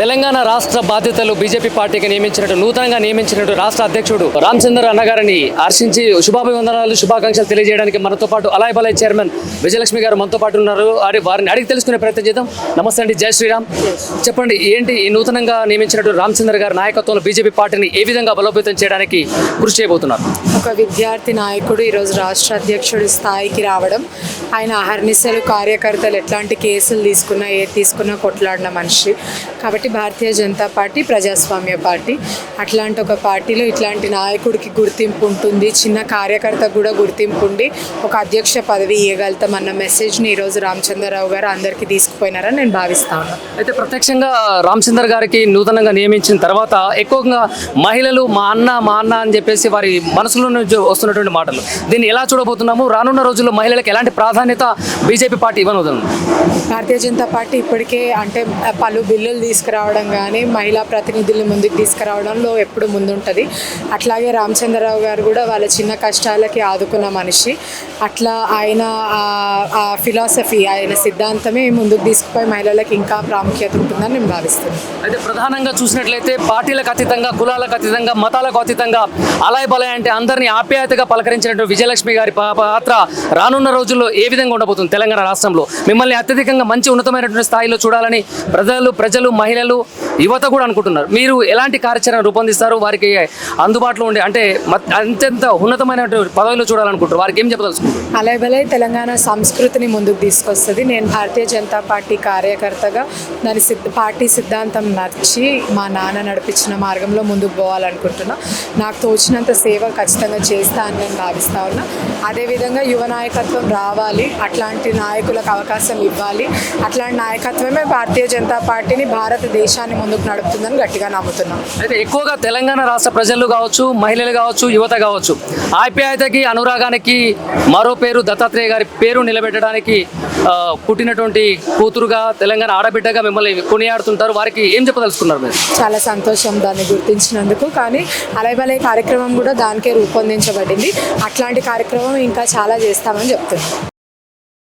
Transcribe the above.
తెలంగాణ రాష్ట్ర బాధ్యతలు బీజేపీ పార్టీకి నియమించినట్టు నూతనంగా నియమించినట్టు రాష్ట్ర అధ్యక్షుడు రామచందర్ అన్నగారిని హర్షించి శుభాభివందనాలు శుభాకాంక్షలు తెలియజేయడానికి మనతో పాటు అలాయ్ బలాయ్ చైర్మన్ విజయలక్ష్మి గారు మనతో పాటు ఉన్నారు. వారిని అడిగి తెలుసుకునే ప్రయత్నం చేద్దాం. నమస్తే అండి జై శ్రీరామ్. చెప్పండి ఏంటి ఈ నూతనంగా నియమించినట్టు రామచందర్ గారి నాయకత్వంలో బీజేపీ పార్టీని ఏ విధంగా బలోపేతం చేయడానికి కృషి చేయబోతున్నారు? ఒక విద్యార్థి నాయకుడు ఈరోజు రాష్ట్ర అధ్యక్షుడి స్థాయికి రావడం ఆయన అహర్నిశలు కార్యకర్తలు ఎట్లాంటి కేసులు తీసుకున్నా ఏది తీసుకున్నా కొట్లాడిన మనిషి. కాబట్టి భారతీయ జనతా పార్టీ ప్రజాస్వామ్య పార్టీ. అట్లాంటి ఒక పార్టీలో ఇట్లాంటి నాయకుడికి గుర్తింపు ఉంటుంది చిన్న కార్యకర్తకు కూడా గుర్తింపు ఉండి ఒక అధ్యక్ష పదవి ఇవ్వగలుగుతాం అన్న మెసేజ్ని ఈరోజు రామచంద్రరావు గారు అందరికీ తీసుకుపోయినారని నేను భావిస్తా ఉన్నాను అయితే ప్రత్యక్షంగా రామచంద్ర గారికి నూతనంగా నియమించిన తర్వాత ఎక్కువగా మహిళలు మా అన్న మా అన్న అని చెప్పేసి వారి మనసులో నుంచి వస్తున్నటువంటి మాటలు. దీన్ని ఎలా చూడబోతున్నాము? రానున్న రోజుల్లో మహిళలకు ఎలాంటి ప్రాధాన్యత బీజేపీ పార్టీ ఇవ్వనుంది? భారతీయ జనతా పార్టీ ఇప్పటికే అంటే పలు బిల్లులు తీసుకురావడం కానీ మహిళా ప్రతినిధుల్ని ముందుకు తీసుకురావడంలో ఎప్పుడు ముందుంటుంది. అట్లాగే రామచంద్రరావు గారు కూడా వాళ్ళ చిన్న కష్టాలకి ఆదుకున్న మనిషి. అట్లా ఆయన ఆ- ఫిలాసఫీ ఆయన సిద్ధాంతమే ముందుకు తీసుకుపోయి మహిళలకు ఇంకా ప్రాముఖ్యత ఉంటుందని నేను భావిస్తున్నాను. అయితే ప్రధానంగా చూసినట్లయితే పార్టీలకు అతీతంగా కులాలకు అతీతంగా మతాలకు అతీతంగా అలాయ్ బలాయ్ అంటే అందరినీ ఆప్యాయతగా పలకరించినటువంటి విజయలక్ష్మి గారి పాత్ర రానున్న రోజుల్లో ఏ విధంగా ఉండబోతుంది తెలంగాణ రాష్ట్రంలో? మిమ్మల్ని అత్యధికంగా మంచి ఉన్నతమైనటువంటి స్థాయిలో చూడాలని ప్రజలు ప్రజలు మహిళలు యువత కూడా అనుకుంటున్నారు. మీరు ఎలాంటి కార్యాచరణ రూపొందిస్తారు? వారికి అందుబాటులో ఉండే అంటే అత్యంత ఉన్నతమైనటువంటి పదవిలో చూడాలనుకుంటారు వారికి ఏం చెప్పదలుచుకుంటారు అలాగే తెలంగాణ సంస్కృతిని ముందుకు తీసుకొస్తుంది. నేను భారతీయ జనతా పార్టీ కార్యకర్తగా దాని సిద్ధ పార్టీ సిద్ధాంతం నచ్చి మా నాన్న నడిపించిన మార్గంలో ముందుకు పోవాలనుకుంటున్నా. నాకు తోచినంత సేవ ఖచ్చితంగా చేస్తా అని నేను భావిస్తా ఉన్నా. అదేవిధంగా యువ నాయకత్వం రావాలి. అట్లాంటి నాయకులకు అవకాశం ఇవ్వాలి. అట్లాంటి నాయకత్వమే భారతీయ జనతా పార్టీని భారతదేశాన్ని ముందుకు నడుపుతుందని గట్టిగా నమ్ముతున్నాను అయితే ఎక్కువగా తెలంగాణ రాష్ట్ర ప్రజలు కావచ్చు మహిళలు కావచ్చు యువత కావచ్చు ఆప్యాయతకి అనురాగానికి మరో పేరు దత్తాత్రేయ గారి పేరు నిలబెట్టడానికి పుట్టినటువంటి కూతురుగా తెలంగాణ ఆడబిడ్డగా మిమ్మల్ని కొనియాడుతుంటారు. వారికి ఏం చెప్పదలుచుకున్నారు మీరు? చాలా సంతోషం దాన్ని గుర్తించినందుకు. కానీ అలైబలే కార్యక్రమం కూడా దానికే రూపొందించబడింది. అట్లాంటి కార్యక్రమం ఇంకా చాలా చేస్తామని చెప్తున్నాను.